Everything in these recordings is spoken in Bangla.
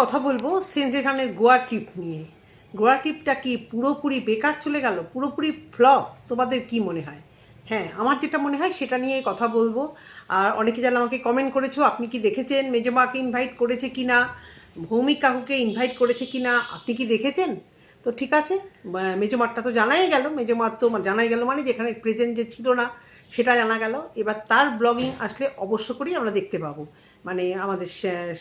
কথা বলব সেন্সেশনের গোয়া ট্রিপ নিয়ে। গোয়া ট্রিপটা কি পুরোপুরি বেকার চলে গেল? পুরোপুরি ফ্লপ? তোমাদের কি মনে হয়? হ্যাঁ আমার যেটা মনে হয় সেটা নিয়ে কথা বলব। আর অনেকে যারা আমাকে কমেন্ট করেছ, আপনি কি দেখেছেন? মেজমাকে ইনভাইট করেছে কি না ভৌমিক কাকুকে ইনভাইট করেছে কি না আপনি কি দেখেছেন? তো ঠিক আছে মেজমারটা তো জানাই গেল। মেজমার তো জানাই গেল মানে যেখানে প্রেজেন্ট যে ছিল না, সেটা জানা গেল। এবার তার ব্লগিং আসলে অবশ্য করেই আমরা দেখতে পাবো। মানে আমাদের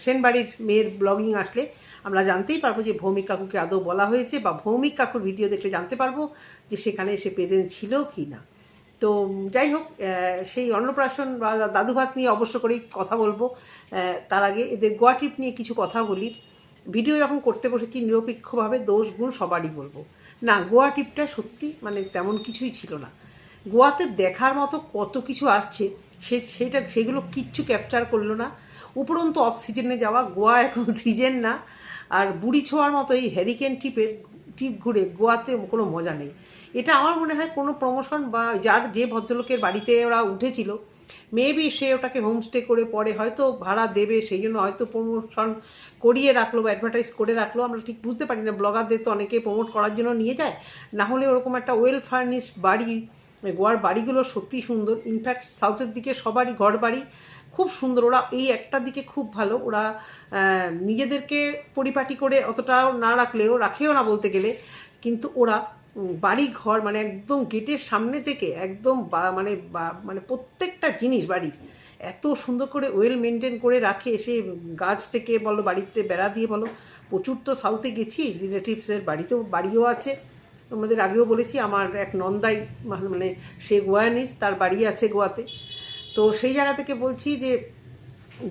সেনবাড়ির মেয়ের ব্লগিং আসলে আমরা জানতেই পারব যে ভৌমিক কাকুকে আদৌ বলা হয়েছে বা ভৌমিক কাকুর ভিডিও দেখলে জানতে পারব যে সেখানে সে প্রেজেন্ট ছিল কি না তো যাই হোক সেই অন্নপ্রাশন বা দাদু ভাত নিয়ে অবশ্য করেই কথা বলব। তার আগে এদের গোয়া ট্রিপ নিয়ে কিছু কথা বলি। ভিডিও যখন করতে বসেছি, নিরপেক্ষভাবে দোষ গুণ সবারই বলব। না, গোয়া ট্রিপটা সত্যি মানে তেমন কিছুই ছিল না। গোয়াতে দেখার মতো কত কিছু আসছে, সে, সেটা, সেগুলো কিচ্ছু ক্যাপচার করল না। উপরন্তু অফ সিজনে যাওয়া গোয়া এখন সিজন না। আর বুড়ি ছোঁয়ার মতো এই হ্যারিকেন টিপের টিপ ঘুরে গোয়াতে কোনো মজা নেই। এটা আমার মনে হয় কোনো প্রমোশন বা যার যে ভদ্রলোকের বাড়িতে ওরা উঠেছিল মেবি সে ওটাকে হোমস্টে করে পরে হয়তো ভাড়া দেবে, সেই জন্য হয়তো প্রমোশন করিয়ে রাখল বা অ্যাডভার্টাইজ করে রাখল। আমরা ঠিক বুঝতে পারি না ব্লগারদের তো অনেকে প্রমোট করার জন্য নিয়ে যায়। না হলে ওরকম একটা ওয়েল ফার্নিশ বাড়ি, গোয়ার বাড়িগুলো সত্যি সুন্দর। ইনফ্যাক্ট সাউথের দিকে সবারই ঘর বাড়ি খুব সুন্দর। ওরা এই একটা দিকে খুব ভালো। ওরা নিজেদেরকে পরিপাটি করে অতটাও না রাখলেও, রাখেও না বলতে গেলে, কিন্তু ওরা বাড়ি ঘর মানে একদম গেটের সামনে থেকে একদম মানে মানে প্রত্যেকটা জিনিস বাড়ির, এত সুন্দর করে ওয়েল মেনটেন করে রাখে। সে গাছ থেকে বলো, বাড়িতে বেড়া দিয়ে বলো, প্রচুর তো সাউথে গেছি রিলেটিভসের বাড়িতেও, বাড়িও আছে। তোমাদের আগেও বলেছি, আমার এক নন্দাই মানে সে গোয়ানিস তার বাড়ি আছে গোয়াতে। তো সেই জায়গা থেকে বলছি যে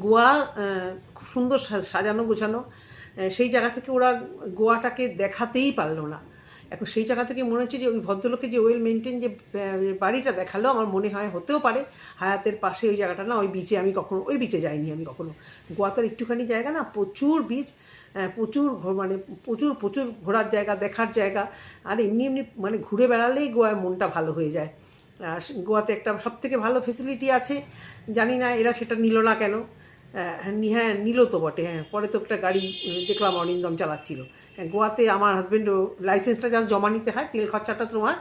গোয়া খুব সুন্দর সাজানো, গোছানো। সেই জায়গা থেকে ওরা গোয়াটাকে দেখাতেই পারল না। এখন সেই জায়গা থেকে মনে হচ্ছে যে ওই ভদ্রলোকে যে ওয়েল মেনটেন যে বাড়িটা দেখাল, আমার মনে হয় হতেও পারে। হায়াতের পাশে ওই জায়গাটা না, ওই বিচে আমি কখনো, ওই বিচে যাইনি আমি কখনো। গোয়া তো একটুখানি জায়গা না, প্রচুর বিচ প্রচুর মানে প্রচুর প্রচুর ঘোরার জায়গা, দেখার জায়গা। আর এমনি এমনি মানে ঘুরে বেড়ালেই গোয়ার মনটা ভালো হয়ে যায়। গোয়াতে একটা সব থেকে ভালো ফেসিলিটি আছে। জানি না এরা সেটা নিল না কেন। হ্যাঁ নিল তো বটে হ্যাঁ। পরে তো একটা গাড়ি দেখলাম অরিন্দম চালাচ্ছিল। হ্যাঁ, গোয়াতে আমার হাজব্যান্ডও লাইসেন্সটা যা জমা নিতে হয় তেল খরচাটা তোমার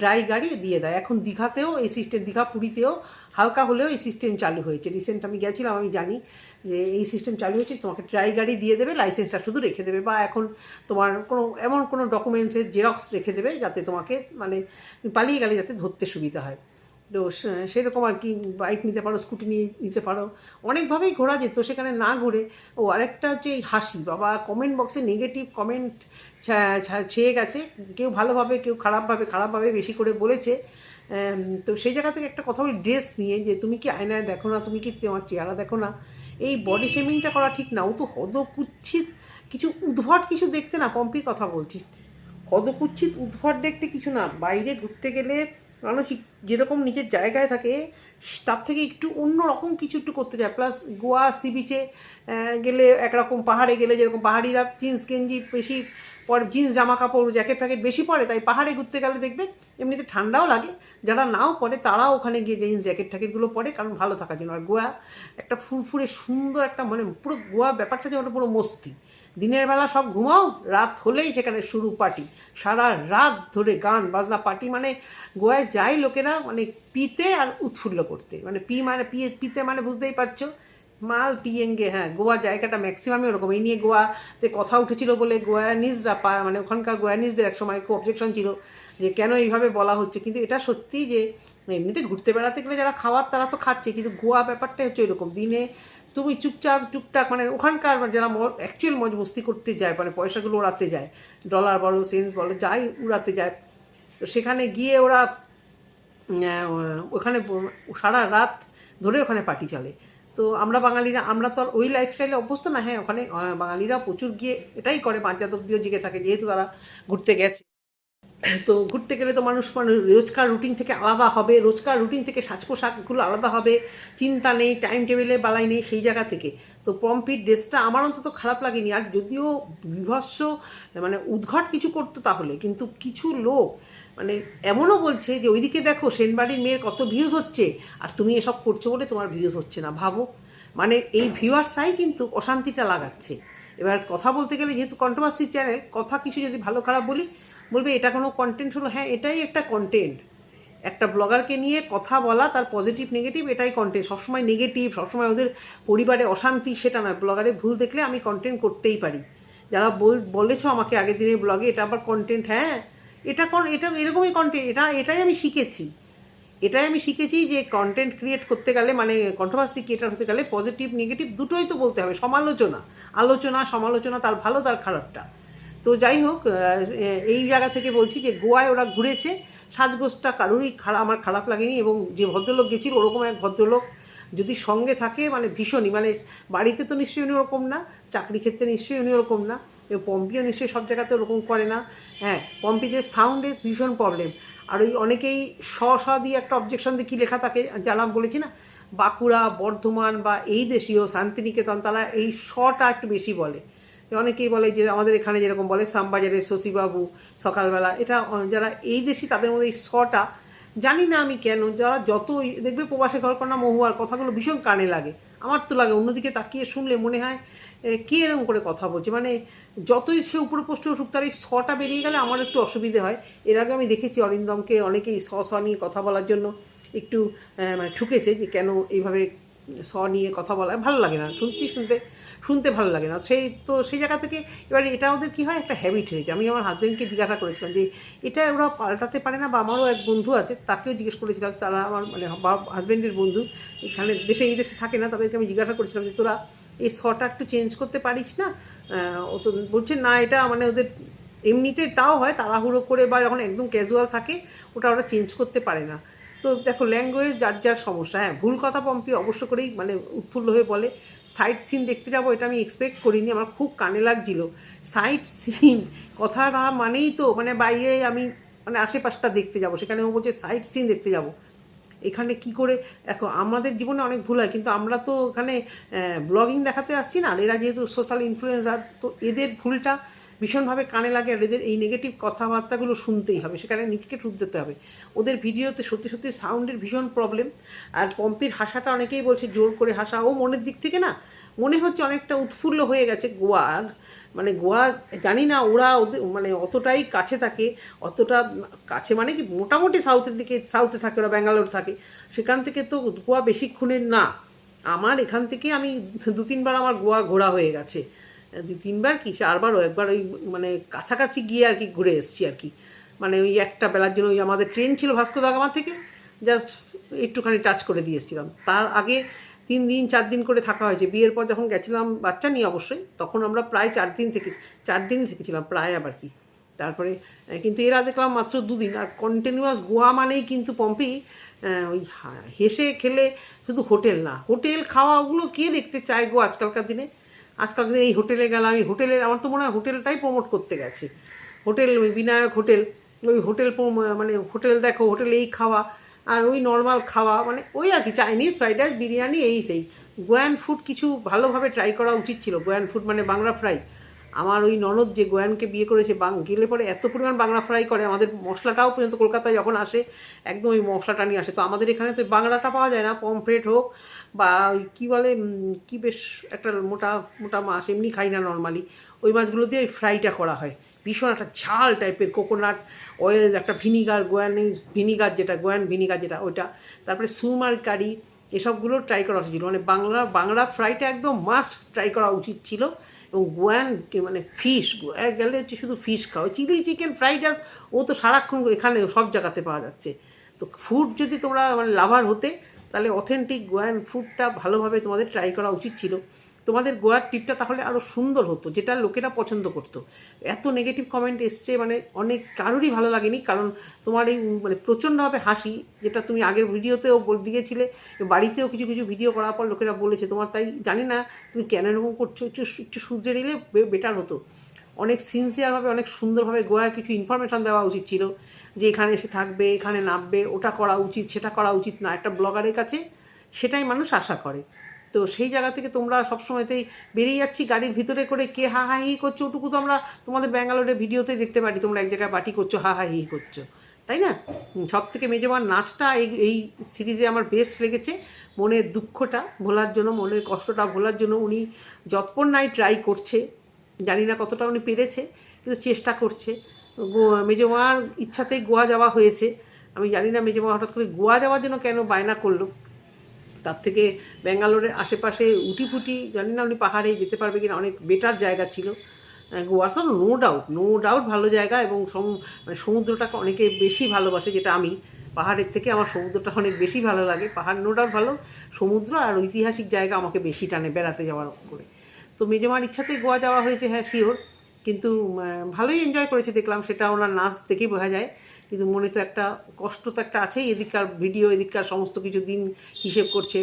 ড্রাই গাড়ি দিয়ে দেয়। এখন দীঘাতেও, এই সিস্টেম দীঘা পুরীতেও হালকা হলেও এই সিস্টেম চালু হয়েছে। রিসেন্ট আমি গেছিলাম, আমি জানি যে এই সিস্টেম চালু হয়েছে, তোমাকে ড্রাই গাড়ি দিয়ে দেবে লাইসেন্সটা শুধু রেখে দেবে বা এখন তোমার কোনো, এমন কোনো ডকুমেন্টসের জেরক্স রেখে দেবে যাতে তোমাকে মানে পালিয়ে গেলে যাতে ধরতে সুবিধা হয়। তো সেরকম আর কি বাইক নিতে পারো স্কুটি নিয়ে নিতে পারো। অনেকভাবেই ঘোরা যেত, সেখানে না ঘুরে। ও আরেকটা হচ্ছে এই হাসি, বাবা কমেন্ট বক্সে নেগেটিভ কমেন্ট ছেয়ে গেছে। কেউ ভালোভাবে, কেউ খারাপভাবে খারাপভাবে বেশি করে বলেছে। তো সেই জায়গা থেকে একটা কথা বলি ড্রেস নিয়ে, যে তুমি কি আয়নায় দেখো না, তুমি কি তোমার চেহারা দেখো না? এই বডি শেমিংটা করা ঠিক না। ও তো হদকুচ্ছিত, কিছু উদ্ভট কিছু দেখতে না, পম্পির কথা বলছি। হদকুচ্ছিত, উদ্ভট দেখতে কিছু না। বাইরে ঘুরতে গেলে মানুষ যেরকম নিজের জায়গায় থাকে, তার থেকে একটু অন্য রকম কিছু একটু করতে চায়। প্লাস গোয়া সি বিচে গেলে একরকম পাহাড়ে গেলে যেরকম পাহাড়িরা জিন্স গেঞ্জি, বেশি পরে জিন্স জামা কাপড় জ্যাকেট ফ্যাকেট বেশি পরে, তাই পাহাড়ে ঘুরতে গেলে দেখবে এমনিতে ঠান্ডাও লাগে। যারা নাও পরে, তারাও ওখানে গিয়ে জিন্স জ্যাকেট ট্যাকেটগুলো পরে, কারণ ভালো থাকার জন্য। আর গোয়া, একটা ফুরফুরে সুন্দর একটা মানে পুরো গোয়া ব্যাপারটা যে ওটা পুরো মস্তি। দিনের বেলা সব ঘুমাও, রাত হলেই সেখানে শুরু পার্টি। সারা রাত ধরে গান, বাজনা, পার্টি মানে গোয়ায় যায় লোকেরা মানে পিতে আর উৎফুল্ল করতে। মানে পি মানে পিতে মানে বুঝতেই পারছ। মাল পিয়েঙ্গে হ্যাঁ গোয়া জায়গাটা ম্যাক্সিমামই ওরকম। এই নিয়ে গোয়াতে কথা উঠেছিল বলে গোয়ানিজরা পা মানে ওখানকার গোয়ানিজদের এক সময় খুব অবজেকশন ছিল যে কেন এইভাবে বলা হচ্ছে। কিন্তু এটা সত্যি যে, এমনিতে ঘুরতে বেড়াতে গেলে যারা খাওয়ার তারা তো খাচ্ছে, কিন্তু গোয়া ব্যাপারটাই হচ্ছে এরকম। দিনে তুমি চুপচাপ, টুকটাক মানে ওখানকার যারা অ্যাকচুয়াল মজ মস্তি করতে যায় মানে পয়সাগুলো উড়াতে যায় ডলার বলো সেন্স বলো, যাই উড়াতে যায়, তো সেখানে গিয়ে ওরা ওখানে সারা রাত ধরে ওখানে পার্টি চলে। তো আমরা বাঙালিরা, আমরা তো আর ওই লাইফস্টাইলে অভ্যস্ত না। হ্যাঁ ওখানে বাঙালিরা প্রচুর গিয়ে এটাই করে পাঞ্চাত অব্দিও জিগে থাকে, যেহেতু তারা ঘুরতে গেছে। তো ঘুরতে গেলে তো মানুষ মানে রোজকার রুটিন থেকে আলাদা হবে, রোজকার রুটিন থেকে সাজ পোশাকগুলো আলাদা হবে, চিন্তা নেই টাইম টেবিলে বালাই নেই সেই জায়গা থেকে। তো পম্পির ড্রেসটা আমার অন্তত খারাপ লাগেনি। আর যদিও বিভৎস মানে উদ্ঘাট কিছু করতো তাহলে, কিন্তু কিছু লোক মানে এমনও বলছে যে ওইদিকে দেখো সেনবাড়ির মেয়ের কত ভিউজ হচ্ছে, আর তুমি এসব করছ বলে তোমার ভিউজ হচ্ছে না, ভাবো। মানে এই ভিউয়ার্সাই কিন্তু অশান্তিটা লাগাচ্ছে। এবার কথা বলতে গেলে যেহেতু কন্ট্রোভার্সি চ্যানেল কথা কিছু যদি ভালো খারাপ বলি, বলবে এটা কোনো কন্টেন্ট হলো হ্যাঁ এটাই একটা কন্টেন্ট একটা ব্লগারকে নিয়ে কথা বলা, তার পজিটিভ নেগেটিভ এটাই কন্টেন্ট সবসময় নেগেটিভ সবসময় ওদের পরিবারে অশান্তি, সেটা নয়। ব্লগারে ভুল দেখলে আমি কন্টেন্ট করতেই পারি। যারা বল, বলেছ আমাকে আগের দিনের ব্লগে এটা আবার কন্টেন্ট হ্যাঁ এটা কোন এটা এরকমই কন্টেন্ট এটা, এটাই আমি শিখেছি। এটাই আমি শিখেছি যে কন্টেন্ট ক্রিয়েট করতে গেলে মানে কন্ট্রোভার্সি ক্রিয়েটার হতে গেলে পজিটিভ নেগেটিভ দুটোই তো বলতে হবে, সমালোচনা। আলোচনা, সমালোচনা, তার ভালো, তার খারাপটা। তো যাই হোক এই জায়গা থেকে বলছি যে গোয়ায় ওরা ঘুরেছে, সাজগোজটা কারোরই খারাপ, আমার খারাপ লাগেনি এবং যে ভদ্রলোক গেছিল, ওরকম এক ভদ্রলোক যদি সঙ্গে থাকে মানে ভীষণই মানে বাড়িতে তো নিশ্চয়ই উনি ওরকম না, চাকরি ক্ষেত্রে নিশ্চয়ই উনি ওরকম না। পম্পিও নিশ্চয়ই সব জায়গাতে ওরকম করে না। হ্যাঁ পম্পিদের সাউন্ডের ভীষণ প্রবলেম আর ওই অনেকেই স স দিয়ে একটা অবজেকশন দিয়ে কী লেখা থাকে জানাম বলেছি না? বাঁকুড়া, বর্ধমান বা এই দেশীয় শান্তিনিকেতন তারা এই শটা একটু বেশি বলে। অনেকেই বলে যে আমাদের এখানে যেরকম বলে, শ্যামবাজারে শশীবাবু, সকালবেলা। এটা যারা এই দেশি তাদের মধ্যে এই শটা, জানি না আমি কেন, যারা যতই, দেখবে প্রবাসে ঘরকন্যা মহুয়ার কথাগুলো ভীষণ কানে লাগে। আমার তো লাগে, অন্যদিকে তাকিয়ে শুনলে মনে হয় কী এরকম করে কথা বলছে? মানে যতই সে উপরে পোস্টে উঠুক, তার এই শটা বেরিয়ে গেলে আমার একটু অসুবিধে হয়। এর আগে আমি দেখেছি অরিন্দমকে অনেকেই স স নিয়ে কথা বলার জন্য একটু মানে ঠুকেছে যে কেন এইভাবে স নিয়ে কথা বলা, ভালো লাগে না। শুনতে শুনতে শুনতে ভালো লাগে না। সেই তো সেই জায়গা থেকে এবার এটা ওদের কী হয়? একটা হ্যাবিট হয়েছে আমি আমার হাজব্যান্ডকে জিজ্ঞাসা করেছিলাম যে, এটা ওরা পাল্টাতে পারে না? বা আমারও এক বন্ধু আছে, তাকেও জিজ্ঞেস করেছিলাম। তারা আমার মানে হাজব্যান্ডের বন্ধু, এখানে দেশে, এই দেশে থাকে না, তাদেরকে আমি জিজ্ঞাসা করেছিলাম যে, তোরা এই শটা একটু চেঞ্জ করতে পারিস না? ও তো বলছে, না, এটা মানে ওদের এমনিতে তাও হয়, তাড়াহুড়ো করে বা যখন একদম ক্যাজুয়াল থাকে, ওটা ওরা চেঞ্জ করতে পারে না। তো দেখো ল্যাঙ্গুয়েজ যার যার সমস্যা। হ্যাঁ ভুল কথা পম্পি অবশ্য করেই মানে উৎফুল্ল হয়ে বলে। সাইট সিন দেখতে যাব এটা আমি এক্সপেক্ট করিনি, আমার খুব কানে লাগছিল। সাইট সিন কথাটা মানেই তো মানে বাইরে আমি মানে আশেপাশটা দেখতে যাব, সেখানে ও বলছে সাইট সিন দেখতে যাব। এখানে কি করে, দেখো, আমাদের জীবনে অনেক ভুল হয়, কিন্তু আমরা তো এখানে ব্লগিং দেখাতে আসছি না। আর এরা যেহেতু সোশ্যাল ইনফ্লুয়েন্সার তো এদের ভুলটা ভীষণভাবে কানে লাগে আর এদের এই নেগেটিভ কথাবার্তাগুলো শুনতেই হবে। সেখানে নিজেকে শুনতে হবে। ওদের ভিডিওতে সত্যি সত্যি সাউন্ডের ভীষণ প্রবলেম আর পম্পির হাসাটা অনেকেই বলছে জোর করে হাসা। ও মনের দিক থেকে না মনে হচ্ছে অনেকটা উৎফুল্ল হয়ে গেছে গোয়ার। মানে গোয়া জানি না ওরা ওদের মানে অতটাই কাছে থাকে, অতটা কাছে মানে কি মোটামুটি সাউথের দিকে সাউথে থাকে ওরা, ব্যাঙ্গালোর থাকে। সেখান থেকে তো গোয়া বেশিক্ষণের না। আমার এখান থেকে আমি দু তিনবার আমার গোয়া ঘোরা হয়ে গেছে। তিনবার কি, চারবারও একবার ওই মানে কাছাকাছি গিয়ে আর কি ঘুরে এসেছি আর কি। মানে ওই একটা বেলার জন্য ওই আমাদের ট্রেন ছিল ভাস্কো দাগামা থেকে, জাস্ট একটুখানি টাচ করে দিয়ে এসেছিলাম। তার আগে তিন দিন, চার দিন করে থাকা হয়েছে। বিয়ের পর যখন গেছিলাম বাচ্চা নিয়ে অবশ্যই, তখন আমরা প্রায় চার দিন থেকে, চার দিন থেকেছিলাম প্রায় আবার কি। তারপরে কিন্তু এরা দেখলাম মাত্র দুদিন। আর কন্টিনিউয়াস গোয়া মানেই কিন্তু পম্পি ওই হেসে খেলে শুধু হোটেল না। হোটেল খাওয়া ওগুলো কে দেখতে চায় গো আজকালকার দিনে? আজকালকার দিনে এই হোটেলে গেলাম আমি হোটেলের, আমার তো মনে হয় হোটেলটাই প্রমোট করতে গেছে। হোটেল, ওই বিনায়ক হোটেল, ওই হোটেল মানে হোটেল দেখো, হোটেলে এই খাওয়া, আর ওই নর্মাল খাওয়া মানে ওই আর কি চাইনিজ ফ্রাইড রাইস বিরিয়ানি, এই সেই। গোয়ান ফুড কিছু ভালোভাবে ট্রাই করা উচিত ছিল। গোয়ান ফুড মানে বাংলা ফ্রাই আমার ওই ননদ যে গোয়ানকে বিয়ে করেছে, বাং গেলে পরে এত পরিমাণ বাংলা ফ্রাই করে, আমাদের মশলাটাও পর্যন্ত কলকাতায় যখন আসে, একদম ওই মশলাটা নিয়ে আসে। তো আমাদের এখানে তো বাংলাটা পাওয়া যায় না পমফ্রেট হোক বা ওই কী বলে কি বেশ একটা মোটা মোটা মাছ, এমনি খাই না নর্মালি ওই মাছগুলো দিয়ে ওই ফ্রাইটা করা হয়। ভীষণ একটা ঝাল টাইপের কোকোনাট অয়েল একটা ভিনিগার গোয়ানের ভিনিগার যেটা গোয়ান ভিনিগার যেটা, ওইটা। তারপরে সুমার কারি, এসবগুলো ট্রাই করা উচিত মানে বাংলা বাংলা ফ্রাইটা একদম মাস্ট ট্রাই করা উচিত ছিল। এবং গোয়ান মানে ফিশ গোয়া গেলে হচ্ছে শুধু ফিশ খাও চিলি চিকেন ফ্রাইড রাইস ও তো সারাক্ষণ এখানে সব জায়গাতে পাওয়া যাচ্ছে। তো ফুড যদি তোমরা মানে লাভার হতে তাহলে অথেন্টিক গোয়ান ফুডটা ভালোভাবে তোমাদের ট্রাই করা উচিত ছিল। তোমাদের গোয়ার ট্রিপটা তাহলে আরও সুন্দর হতো, যেটা লোকেরা পছন্দ করতো। এত নেগেটিভ কমেন্ট এসছে মানে অনেক কারোরই ভালো লাগেনি, কারণ তোমার এই মানে প্রচণ্ডভাবে হাসি, যেটা তুমি আগের ভিডিওতেও বল, দিয়েছিলে, বাড়িতেও কিছু কিছু ভিডিও করার পর লোকেরা বলেছে, তোমার তাই জানি না, তুমি কেন এরকম করছ? একটু একটু সূর্যে নিলে বেটার হতো। অনেক সিনসিয়ারভাবে অনেক সুন্দরভাবে গোয়ার কিছু ইনফরমেশান দেওয়া উচিত ছিল। যে এখানে এসে থাকবে, এখানে নামবে, ওটা করা উচিত, সেটা করা উচিত না। একটা ব্লগারের কাছে সেটাই মানুষ আশা করে। তো সেই জায়গা থেকে তোমরা সবসময়তেই বেরিয়ে যাচ্ছি গাড়ির ভিতরে করে কে হা হা হি করছ, ওটুকু তো আমরা তোমাদের ব্যাঙ্গালোরের ভিডিওতে দেখতে পারি, তোমরা এক জায়গায় বাটি করছ, হা হা হি করছ। তাই না? সব থেকে মেজবার নাচটা এই এই সিরিজে আমার বেস্ট লেগেছে মনের দুঃখটা ভোলার জন্য, মনের কষ্টটা ভোলার জন্য উনি যৎপর নাই ট্রাই করছে। জানি না কতটা উনি পেরেছে, কিন্তু চেষ্টা করছে। মেজমার ইচ্ছাতেই গোয়া যাওয়া হয়েছে। আমি জানি না মেজমা হঠাৎ করে গোয়া যাওয়ার জন্য কেন বায়না করল। তার থেকে ব্যাঙ্গালোরের আশেপাশে উটি ফুটি জানি না উনি পাহাড়ে যেতে পারবে কিনা, অনেক বেটার জায়গা ছিল। গোয়া তো নো ডাউট নো ডাউট ভালো জায়গা এবং মানে সমুদ্রটাকে অনেকে বেশি ভালোবাসে, যেটা আমি। পাহাড়ের থেকে আমার সমুদ্রটা অনেক বেশি ভালো লাগে। পাহাড় নো ডাউট ভালো, সমুদ্র আর ঐতিহাসিক জায়গা আমাকে বেশি টানে বেড়াতে যাওয়ার করে। তো মেজমার ইচ্ছাতেই গোয়া যাওয়া হয়েছে হ্যাঁ শিওর কিন্তু ভালোই এনজয় করেছে, দেখলাম সেটা ওনার নাচ দেখেই বোঝা যায়। কিন্তু মনে তো একটা, কষ্ট তো একটা আছেই এদিককার ভিডিও এদিককার সমস্ত কিছু দিন হিসেব করছে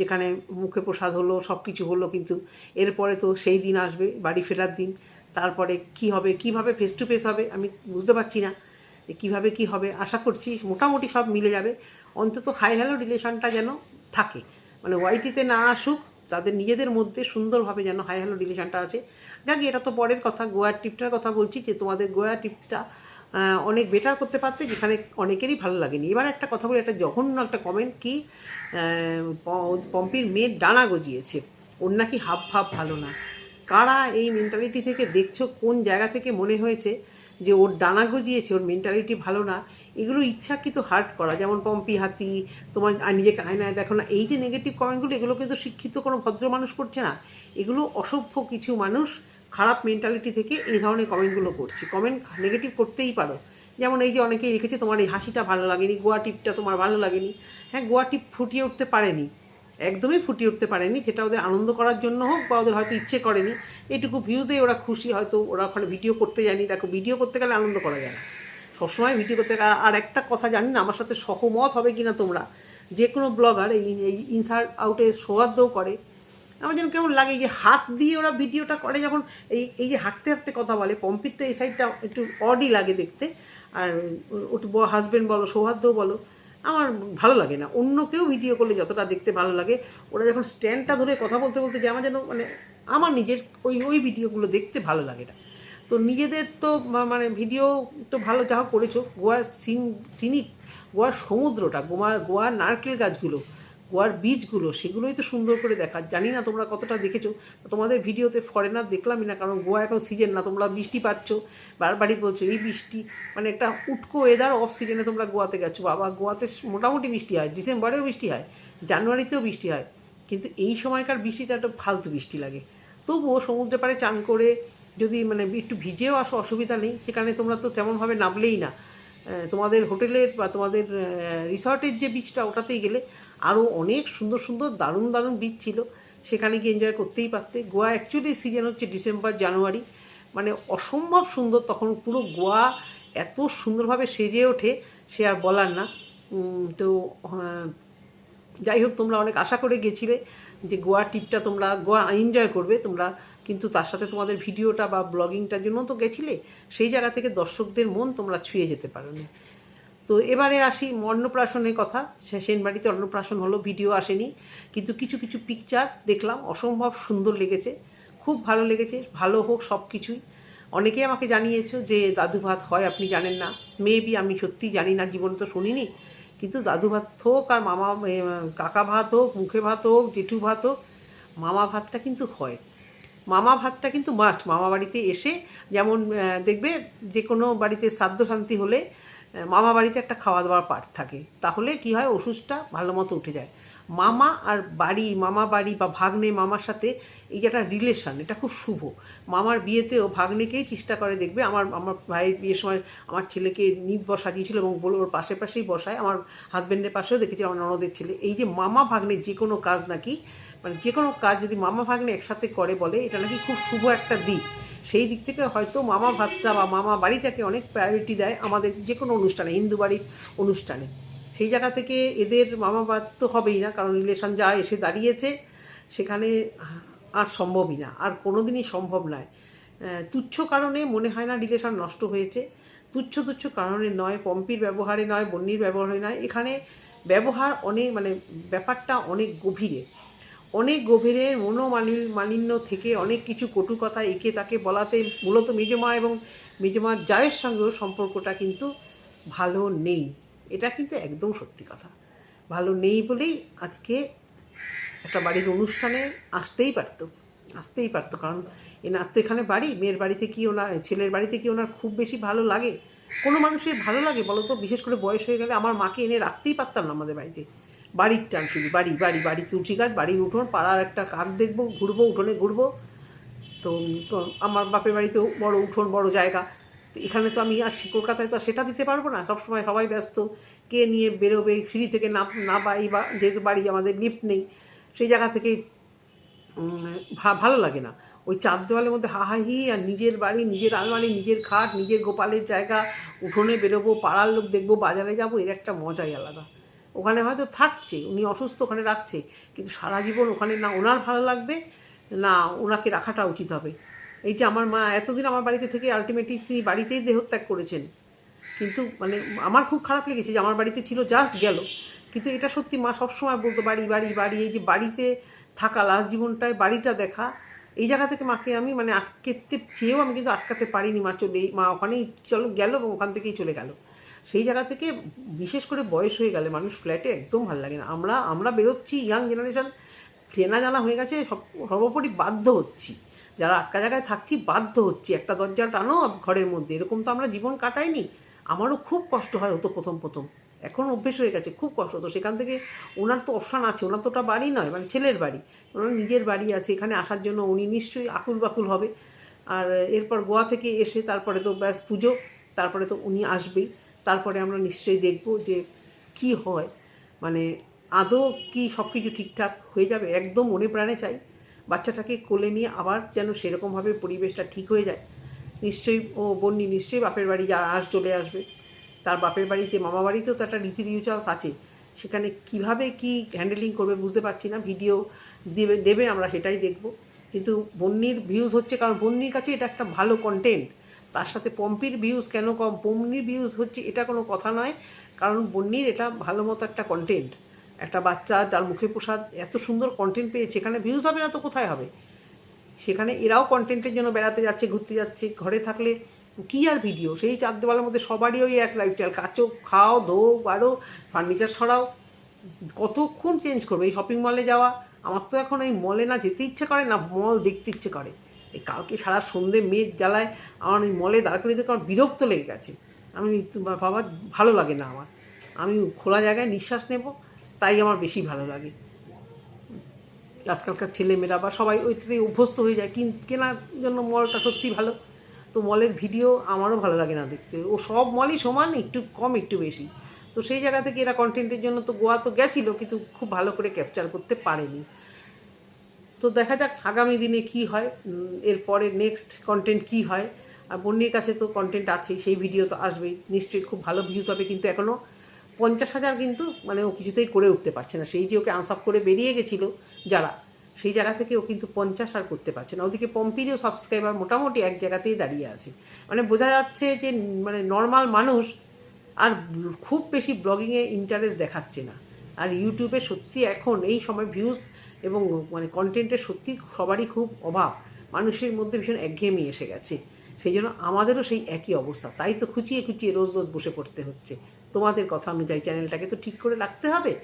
যেখানে মুখে প্রসাদ হলো সব কিছু হলো, কিন্তু এরপরে তো সেই দিন আসবে, বাড়ি ফেরার দিন। তারপরে কি হবে, কীভাবে ফেস টু ফেস হবে, আমি বুঝতে পারছি না, যে কীভাবে কি হবে। আশা করছি মোটামুটি সব মিলে যাবে। অন্তত হাই হ্যালো রিলেশনটা যেন থাকে। মানে ওয়াইটিতে না আসুক তাদের নিজেদের মধ্যে সুন্দরভাবে যেন হাই হ্যালো রিলেশনটা আছে। যাক, এটা তো পরের কথা গোয়ার ট্রিপটার কথা বলছি যে তোমাদের গোয়া ট্রিপটা অনেক বেটার করতে পারতে, যেখানে অনেকেরই ভালো লাগেনি। এবার একটা কথা বলি, একটা জঘন্য একটা কমেন্ট কি পম্পির মেয়ের ডানা গজিয়েছে। ওর নাকি হাব ভাব ভালো না। কারা এই মেন্টালিটি থেকে দেখছ, কোন জায়গা থেকে মনে হয়েছে যে ওর ডানা গজিয়েছে, ওর মেন্টালিটি ভালো না, এগুলো ইচ্ছাকৃত হার্ট করা। যেমন পম্পি হাতি, তোমার নিজেকে আয়নায় দেখো না, এই যে নেগেটিভ কমেন্টগুলো এগুলো কিন্তু শিক্ষিত কোনো ভদ্র মানুষ করছে না। এগুলো অসভ্য কিছু মানুষ খারাপ মেন্টালিটি থেকে এই ধরনের কমেন্টগুলো করছে। কমেন্ট নেগেটিভ করতেই পারো। যেমন এই যে অনেকেই লিখেছে তোমার এই হাসিটা ভালো লাগেনি, গোয়া টিপটা তোমার ভালো লাগেনি। হ্যাঁ গোয়া টিপ ফুটিয়ে উঠতে পারেনি। একদমই ফুটিয়ে উঠতে পারেনি। সেটা ওদের আনন্দ করার জন্য হোক বা ওদের হয়তো ইচ্ছে করেনি। এইটুকু ভিউজে ওরা খুশি, হয়তো ওরা ওখানে ভিডিও করতে যায়নি। দেখো, ভিডিও করতে গেলে আনন্দ করা যায় না। সবসময় ভিডিও করতে আর একটা কথা জানি না, আমার সাথে সহমত হবে কি না তোমরা? যে কোনো ব্লগার এই এই ইনসার্ট আউটে সৌহার্দ্যও করে। আমার যেন কেমন লাগে যে হাত দিয়ে ওরা ভিডিওটা করে যখন এই এই যে হাঁটতে হাঁটতে কথা বলে, পম্পিটটা এই সাইডটা একটু অডই লাগে দেখতে। আর ওটু হাজব্যান্ড বলো, সৌহার্দ্যও বলো। আমার ভালো লাগে না। অন্য কেউ ভিডিও করলে যতটা দেখতে ভালো লাগে, ওরা যখন স্ট্যান্ডটা ধরে কথা বলতে বলতে যে আমার যেন মানে আমার নিজের ওই ওই ভিডিওগুলো দেখতে ভালো লাগে না। তো নিজেদের তো মানে ভিডিও তো ভালো যা করেছ, গোয়ার সিন, সিনিক, গোয়ার সমুদ্রটা গোয়া গোয়ার নারকেল গাছগুলো গোয়ার বীজগুলো, সেগুলোই তো সুন্দর করে দেখা। জানি না তোমরা কতটা দেখেছ, তোমাদের ভিডিওতে ফরেনার দেখলামই না, কারণ গোয়া এখন সিজন না, তোমরা বৃষ্টি পাচ্ছ, বারবারই বলছো, এই বৃষ্টি মানে একটা উটকো ওয়েদার অফ সিজনে তোমরা গোয়াতে গেছো। বাবা, গোয়াতে মোটামুটি বৃষ্টি হয়, ডিসেম্বরেও বৃষ্টি হয়, জানুয়ারিতেও বৃষ্টি হয়, কিন্তু এই সময়কার বৃষ্টিটা একটা ফালতু বৃষ্টি লাগে। তবুও সমুদ্রে পাড়ে চান করে যদি মানে একটু ভিজেও আসো, অসুবিধা নেই, সেখানে তোমরা তো তেমনভাবে নামলেই না। তোমাদের হোটেলের বা তোমাদের রিসর্টের যে বীজটা, ওটাতেই গেলে আরও অনেক সুন্দর সুন্দর দারুণ দারুণ বিচ ছিল। সেখানে গিয়ে এনজয় করতেই পারতে। গোয়া অ্যাকচুয়ালি সিজন হচ্ছে ডিসেম্বর জানুয়ারি মানে অসম্ভব সুন্দর তখন পুরো গোয়া এত সুন্দরভাবে সেজে ওঠে, সে আর বলার না। তো যাই হোক, তোমরা অনেক আশা করে গেছিলে যে গোয়া ট্রিপটা তোমরা, গোয়া এনজয় করবে তোমরা। কিন্তু তার সাথে তোমাদের ভিডিওটা বা ব্লগিংটার জন্য তো গেছিলে, সেই জায়গা থেকে দর্শকদের মন তোমরা ছুঁয়ে যেতে পারো তো এবারে আসি অন্নপ্রাশনের কথা। সে সেনবাড়িতে অন্নপ্রাশন হলো, ভিডিও আসেনি। কিন্তু কিছু কিছু পিকচার দেখলাম, অসম্ভব সুন্দর লেগেছে, খুব ভালো লেগেছে, ভালো হোক সব কিছুই। অনেকেই আমাকে জানিয়েছো যে, দাদু ভাত হয় আপনি জানেন না। মেবি আমি সত্যি জানি না, জীবন তো শুনিনি। কিন্তু দাদু ভাত হোক আর মামা কাকা ভাত হোক, মুখে ভাত হোক, জেঠু ভাত হোক, মামা ভাতটা কিন্তু হয়। মামা ভাতটা কিন্তু মাস্ট মামা বাড়িতে এসে যেমন দেখবে যে কোনো বাড়িতে শ্রাদ্ধ শান্তি হলে মামা বাড়িতে একটা খাওয়া দাওয়ার পাঠ থাকে। তাহলে কি হয়? ওষুধটা ভালো মতো উঠে যায়। মামা আর বাড়ি, মামা বাড়ি বা ভাগ্নে মামার সাথে এই যে একটা রিলেশন এটা খুব শুভ। মামার বিয়েতেও ভাগ্নেকেই চেষ্টা করে দেখবে, আমার আমার ভাইয়ের বিয়ের সময় আমার ছেলেকে নিপ সাজিয়েছিল এবং বলে ওর পাশে পাশেই বসায়। আমার হাজব্যান্ডের পাশেও দেখেছি আমার ননদের ছেলে। এই যে মামা ভাগ্নে যে কোনো কাজ নাকি মানে যে কোনো কাজ যদি মামা ভাগ্নে একসাথে করে বলে, এটা নাকি খুব শুভ একটা দিক। সেই দিক থেকে হয়তো মামা ভাতটা বা মামা বাড়িটাকে অনেক প্রায়োরিটি দেয় আমাদের যে কোনো অনুষ্ঠানে, হিন্দু বাড়ির অনুষ্ঠানে। সেই জায়গা থেকে এদের মামা ভাত তো হবেই না, কারণ রিলেশন যা এসে দাঁড়িয়েছে, সেখানে আর সম্ভবই না, আর কোনো দিনই সম্ভব নয়। তুচ্ছ কারণে মনে হয় না রিলেশন নষ্ট হয়েছে। তুচ্ছ তুচ্ছ কারণে নয়, পম্পির ব্যবহারে নয় বন্যির ব্যবহারে নয়। এখানে ব্যবহার অনেক মানে ব্যাপারটা অনেক গভীরে। অনেক গভীরে মনোমালিন মালিন্য থেকে অনেক কিছু কটু কথা একে তাকে বলাতে মূলত মেজমা এবং মেজমার জায়ের সঙ্গেও সম্পর্কটা কিন্তু ভালো নেই। এটা কিন্তু একদম সত্যি কথা। ভালো নেই বলেই আজকে একটা বাড়ির অনুষ্ঠানে আসতেই পারতো আসতেই পারতো। কারণ এনার তো এখানে বাড়ি, মেয়ের বাড়িতে কি ওনার, ছেলের বাড়িতে কি ওনার খুব বেশি ভালো লাগে? কোনো মানুষের ভালো লাগে বলো তো? বিশেষ করে বয়স হয়ে গেলে আমার মাকে এনে রাখতেই পারতাম না আমাদের বাড়িতে। বাড়ির টান শুধু বাড়ি বাড়ি বাড়ি। তুলসী গাছ বাড়ির উঠোন, পাড়ার একটা কাক দেখব, ঘুরবো, উঠোনে ঘুরবো। তো আমার বাপের বাড়িতেও বড় উঠোন, বড় জায়গা। তো এখানে তো আমি আসি কলকাতায়, তো আর সেটা দিতে পারব না। সবসময় সবাই ব্যস্ত। কে নিয়ে বেরোবে সিঁড়ি থেকে না না বাড়ি বা যেহেতু বাড়ি আমাদের লিফট নেই, সেই জায়গা থেকে ভালো লাগে না। ওই চার দেওয়ালের মধ্যে হাহাহি আর নিজের বাড়ি, নিজের আলমারি, নিজের খাট, নিজের গোপালের জায়গা, উঠোনে বেরোবো, পাড়ার লোক দেখব, বাজারে যাব, এর একটা মজাই আলাদা। ওখানে হয়তো থাকছে, উনি অসুস্থ ওখানে রাখছে, কিন্তু সারা জীবন ওখানে না ওনার ভালো লাগবে, না ওনাকে রাখাটা উচিত হবে। এই যে আমার মা, এতদিন আমার বাড়িতে থেকে আলটিমেটলি তিনি বাড়িতেই দেহত্যাগ করেছেন। কিন্তু মানে আমার খুব খারাপ লেগেছে যে আমার বাড়িতে ছিল জাস্ট গেল। কিন্তু এটা সত্যি মা সবসময় বলতো, বাড়ি বাড়ি বাড়ি। এই যে বাড়িতে থাকা লাস্ট জীবনটায়, বাড়িটা দেখা, এই জায়গা থেকে মাকে আমি মানে আটকেতে, চেয়েও আমি কিন্তু আটকাতে পারিনি মা চলে, মা ওখানেই চলো, গেল এবং ওখান থেকেই চলে গেল। সেই জায়গা থেকে বিশেষ করে বয়স হয়ে গেলে মানুষ ফ্ল্যাটে একদম ভালো লাগে না। আমরা আমরা বেরোচ্ছি ইয়াং জেনারেশন চেনা জানা হয়ে গেছে, সব, সর্বোপরি বাধ্য হচ্ছি। যারা আটকা জায়গায় থাকছি, বাধ্য হচ্ছি। একটা দরজা টানো ঘরের মধ্যে। এরকম তো আমরা জীবন কাটাইনি। আমারও খুব কষ্ট হয় হতো প্রথম প্রথম। এখন অভ্যেস হয়ে গেছে, খুব কষ্ট। হতো সেখান থেকে ওনার তো অপশান আছে। ওনার তো ওটা বাড়ি নয় মানে ছেলের বাড়ি। ওনার নিজের বাড়ি আছে। এখানে আসার জন্য উনি নিশ্চয়ই আকুল বাকুল হবে। আর এরপর গোয়া থেকে এসে তারপরে তো ব্যাস পুজো, তারপরে তো উনি আসবেই। তারপরে আমরা নিশ্চয়ই দেখব যে কি হয়। মানে আদৌ কি সব কিছু ঠিকঠাক হয়ে যাবে? একদম মনে প্রাণে চাই। বাচ্চাটাকে কোলে নিয়ে আবার যেন সেরকমভাবে পরিবেশটা ঠিক হয়ে যায়। নিশ্চয়ই ও বন্যি নিশ্চয়ই বাপের বাড়ি যা আস চলে আসবে। তার বাপের বাড়িতে, মামা বাড়িতেও তো একটা রীতি রিচুয়ালস আছে। সেখানে কীভাবে কি হ্যান্ডেলিং করবে বুঝতে পারছি না। ভিডিও দেবে দেবে, আমরা সেটাই দেখব। কিন্তু বন্যির ভিউজ হচ্ছে, কারণ বন্যির কাছে এটা একটা ভালো কন্টেন্ট তার সাথে পম্পির ভিউজ কেন কম? পম্পির ভিউজ হচ্ছে এটা কোনো কথা নয়, কারণ বন্যির এটা ভালো মতো একটা কন্টেন্ট একটা বাচ্চা, যার মুখে প্রসাদ, এত সুন্দর কন্টেন্ট পেয়েছে এখানে ভিউজ হবে না তো কোথায় হবে? সেখানে এরাও কন্টেন্টের জন্য বেড়াতে যাচ্ছে, ঘুরতে যাচ্ছে, ঘরে থাকলে কী আর ভিডিও সেই চার দেওয়ালের মধ্যে সবারই ওই এক লাইফস্টাইল কাচো খাও ধো বাড়ো ফার্নিচার সরাও, কতক্ষণ চেঞ্জ করবে? এই শপিং মলে যাওয়া, আমার তো এখন এই মলে না যেতে ইচ্ছে করে না মল দেখতে ইচ্ছে করে। এই কালকে সারা সন্ধে মেঘ জ্বালায় আমার ওই মলে দাঁড় করিয়ে দেখে আমার বিরক্ত লেগে গেছে। আমি বাবা, ভালো লাগে না আমার। আমি খোলা জায়গায় নিঃশ্বাস নেব, তাই আমার বেশি ভালো লাগে। আজকালকার ছেলেমেয়েরা বা সবাই ওইটাতে অভ্যস্ত হয়ে যায়, কিন, কেনার জন্য মলটা সত্যি ভালো। তো মলের ভিডিও আমারও ভালো লাগে না দেখতে। ও সব মলই সমান, একটু কম, একটু বেশি। তো সেই জায়গা থেকে এরা কন্টেন্টের জন্য তো গোয়া তো গেছিল, কিন্তু খুব ভালো করে ক্যাপচার করতে পারেনি। তো দেখা যাক আগামী দিনে কি হয় এরপরে নেক্সট কন্টেন্ট কি হয়। আর বন্যির কাছে তো কন্টেন্ট আছেই সেই ভিডিও তো আসবেই। নিশ্চয়ই খুব ভালো ভিউজ হবে, কিন্তু এখনও পঞ্চাশ হাজার কিন্তু মানে ও কিছুতেই করে উঠতে পারছে না। সেই যে ওকে আনসাপ করে বেরিয়ে গেছিল যারা, সেই জায়গা থেকে ও কিন্তু পঞ্চাশ আর করতে পারছে না। ওদিকে পম্পিরও সাবস্ক্রাইবার মোটামুটি এক জায়গাতেই দাঁড়িয়ে আছে। মানে বোঝা যাচ্ছে যে মানে নর্মাল মানুষ আর খুব বেশি ব্লগিংয়ে ইন্টারেস্ট দেখাচ্ছে না। আর ইউটিউবে সত্যি এখন এই সময় ভিউজ এবং মানে কন্টেন্টের সত্যি সবারই খুব অভাব। মানুষের মধ্যে ভীষণ একঘেয়েমি এসে গেছে। সেই জন্য আমাদেরও সেই একই অবস্থা। তাই তো খুঁচিয়ে খুঁচিয়ে রোজ রোজ বসে পড়তে হচ্ছে। তোমাদের কথা অনুযায়ী চ্যানেলটাকে তো ঠিক করে রাখতে হবে।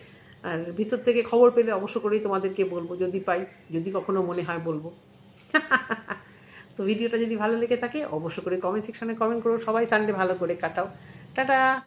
আর ভিতর থেকে খবর পেলে অবশ্য করেই তোমাদেরকে বলব, যদি পাই, যদি কখনো মনে হয় বলব। তো ভিডিওটা যদি ভালো লেগে থাকে, অবশ্য করে কমেন্ট সেকশনে কমেন্ট করো। সবাই সানডে ভালো করে কাটাও। টাটা!